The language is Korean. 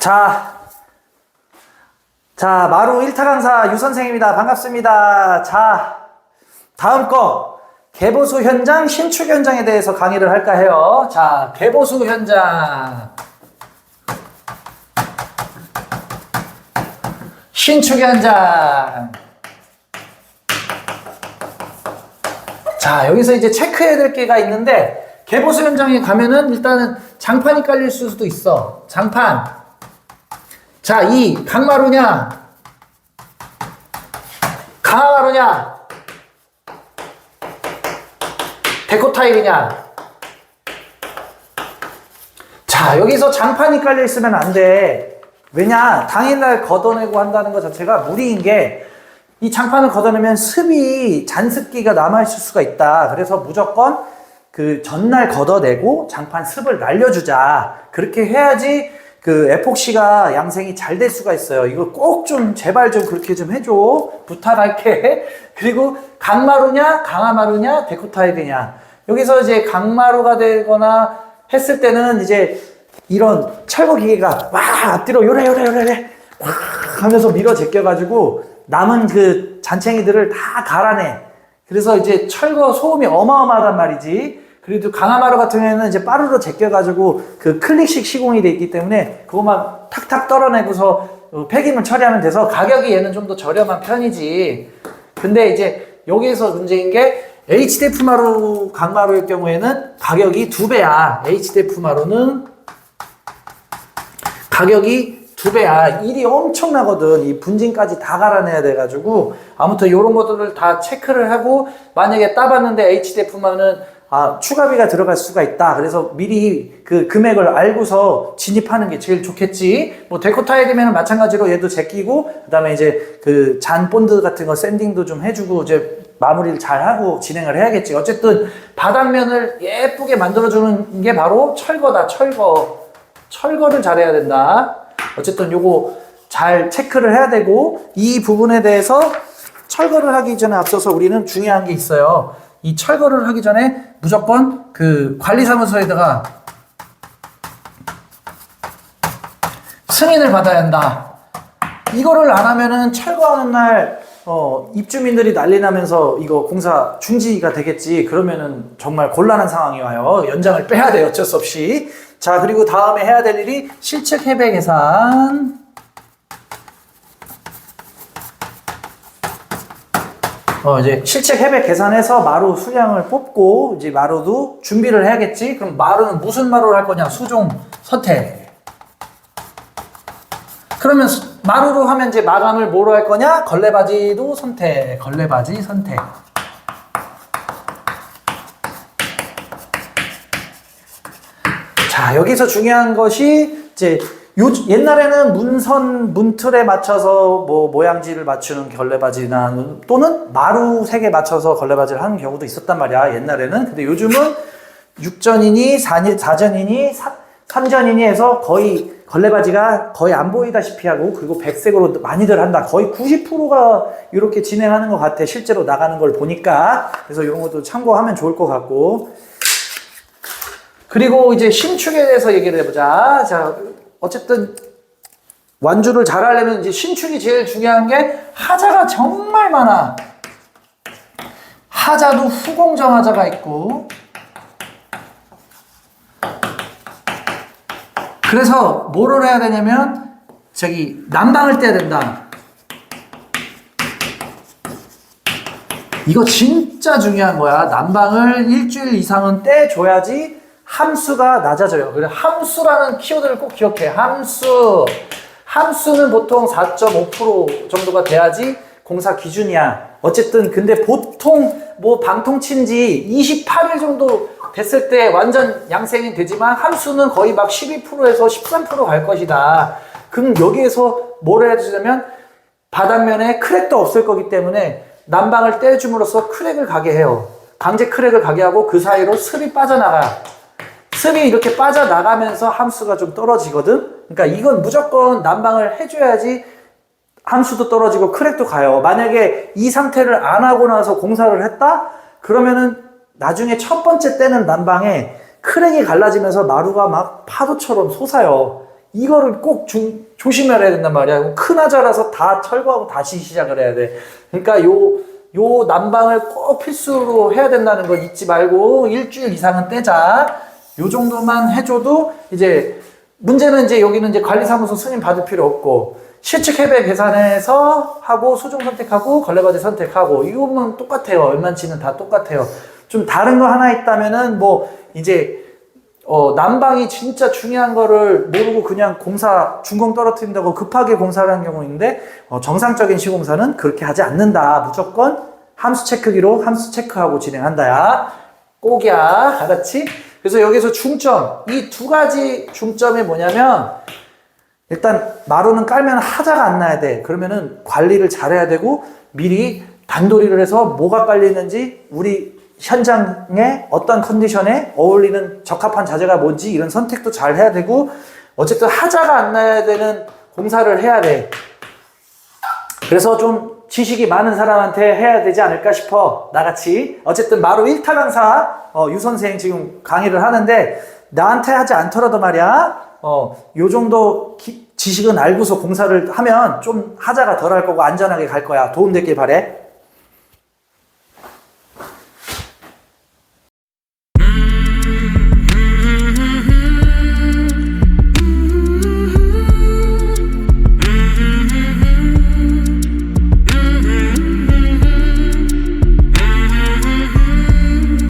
자, 자, 마루 1타 강사 유 선생입니다. 반갑습니다. 자, 다음 거. 개보수 현장, 신축 현장에 대해서 강의를 할까 해요. 자, 개보수 현장. 신축 현장. 자, 여기서 이제 체크해야 될 게가 있는데, 개보수 현장에 가면은 일단은 장판이 깔릴 수도 있어. 장판. 자, 이 강마루냐? 강화마루냐? 데코 타일이냐? 자, 여기서 장판이 깔려 있으면 안 돼. 왜냐? 당일날 걷어내고 한다는 것 자체가 무리인 게, 이 장판을 걷어내면 습이, 잔습기가 남아있을 수가 있다. 그래서 무조건 그 전날 걷어내고 장판 습을 날려주자. 그렇게 해야지 그 에폭시가 양생이 잘 될 수가 있어요. 이거 꼭 좀 제발 좀 그렇게 좀 해줘. 부탁할게. 그리고 강마루냐, 강화마루냐, 데코타일이냐. 여기서 이제 강마루가 되거나 했을 때는 이제 이런 철거 기계가 와 앞뒤로 요래 요래 요래 요래 와 하면서 밀어 제껴가지고 남은 그 잔챙이들을 다 갈아내. 그래서 이제 철거 소음이 어마어마하단 말이지. 그래도 강화마루 같은 경우에는 이제 빠르로 제껴가지고 그 클릭식 시공이 돼 있기 때문에 그것만 탁탁 떨어내고서 어, 폐기물 처리하면 돼서 가격이 얘는 좀 더 저렴한 편이지. 근데 이제 여기에서 문제인 게 HDF 마루 강마루의 경우에는 가격이 두 배야. HDF 마루는 가격이 두 배야. 일이 엄청나거든. 이 분진까지 다 갈아내야 돼가지고. 아무튼 이런 것들을 다 체크를 하고, 만약에 따봤는데 HDF만은 아, 추가비가 들어갈 수가 있다. 그래서 미리 그 금액을 알고서 진입하는 게 제일 좋겠지. 뭐 데코타일이면 마찬가지로 얘도 제끼고, 그 다음에 이제 그 잔 본드 같은 거 샌딩도 좀 해주고, 이제 마무리를 잘 하고 진행을 해야겠지. 어쨌든 바닥면을 예쁘게 만들어주는 게 바로 철거다, 철거. 철거를 잘해야 된다. 어쨌든 요거 잘 체크를 해야 되고 이 부분에 대해서 철거를 하기 전에 앞서서 우리는 중요한 게 있어요. 이 철거를 하기 전에 무조건 그 관리사무소에다가 승인을 받아야 한다. 이거를 안 하면은 철거하는 날 어, 입주민들이 난리 나면서 이거 공사 중지가 되겠지. 그러면은 정말 곤란한 상황이 와요. 연장을 빼야 돼요. 어쩔 수 없이. 자, 그리고 다음에 해야 될 일이 실측 해배 계산. 어, 이제 실측 해배 계산해서 마루 수량을 뽑고, 이제 마루도 준비를 해야겠지? 그럼 마루는 무슨 마루를 할 거냐? 수종 선택. 그러면 수- 마루로 하면 이제 마감을 뭐로 할 거냐? 걸레바지도 선택. 걸레바지 선택. 자, 여기서 중요한 것이 이제 요 옛날에는 문선 문틀에 맞춰서 뭐 모양지를 맞추는 걸레바지나 또는 마루 색에 맞춰서 걸레바지를 하는 경우도 있었단 말이야. 옛날에는. 근데 요즘은 6전이니 4전이니 3전이니 해서 거의 걸레바지가 거의 안 보이다시피 하고 그리고 백색으로 많이들 한다. 거의 90%가 이렇게 진행하는 것 같아. 실제로 나가는 걸 보니까. 그래서 이런 것도 참고하면 좋을 것 같고. 그리고 이제 신축에 대해서 얘기를 해보자. 자, 어쨌든 완주를 잘 하려면 이제 신축이 제일 중요한 게 하자가 정말 많아. 하자도 후공정 하자가 있고. 그래서 뭐를 해야 되냐면 저기 난방을 떼야 된다. 이거 진짜 중요한 거야. 난방을 일주일 이상은 떼줘야지 함수가 낮아져요. 그래서 함수라는 키워드를 꼭 기억해. 함수. 함수는 보통 4.5% 정도가 돼야지 공사 기준이야. 어쨌든 근데 보통 뭐 방통 친지 28일 정도 됐을 때 완전 양생이 되지만 함수는 거의 막 12%에서 13%갈 것이다. 그럼 여기에서 뭘 해야 되냐면 바닥면에 크랙도 없을 거기 때문에 난방을 떼줌으로써 크랙을 가게 해요. 강제 크랙을 가게 하고 그 사이로 습이 빠져나가. 습이 이렇게 빠져나가면서 함수가 좀 떨어지거든? 그러니까 이건 무조건 난방을 해줘야지 함수도 떨어지고 크랙도 가요. 만약에 이 상태를 안 하고 나서 공사를 했다? 그러면은 나중에 첫 번째 때는 난방에 크랙이 갈라지면서 마루가 막 파도처럼 솟아요. 이거를 꼭 중- 조심해야 된단 말이야. 큰 하자라서 다 철거하고 다시 시작을 해야 돼. 그러니까 요, 요 난방을 꼭 필수로 해야 된다는 거 잊지 말고 일주일 이상은 떼자. 요 정도만 해줘도 이제 문제는 이제 여기는 이제 관리사무소 승인 받을 필요 없고 실측 해배 계산해서 하고 수중 선택하고 걸레바디 선택하고 이거만 똑같아요. 얼마치는 다 똑같아요. 좀 다른 거 하나 있다면은 뭐 이제 어, 난방이 진짜 중요한 거를 모르고 그냥 공사 중공 떨어뜨린다고 급하게 공사를 하는 경우인데 어, 정상적인 시공사는 그렇게 하지 않는다. 무조건 함수 체크기로 함수 체크하고 진행한다야. 꼭이야. 알았지? 그래서 여기서 중점 이 두 가지 중점이 뭐냐면 일단 마루는 깔면 하자가 안 나야 돼. 그러면은 관리를 잘해야 되고 미리 단도리를 해서 뭐가 깔리는지 우리 현장에 어떤 컨디션에 어울리는 적합한 자재가 뭔지 이런 선택도 잘 해야 되고 어쨌든 하자가 안 나야 되는 공사를 해야 돼. 그래서 좀 지식이 많은 사람한테 해야 되지 않을까 싶어. 나같이. 어쨌든 마루 1타 강사, 어, 유 선생 지금 강의를 하는데, 나한테 하지 않더라도 말이야, 어, 요 정도 기- 지식은 알고서 공사를 하면 좀 하자가 덜 할 거고 안전하게 갈 거야. 도움되길 바래.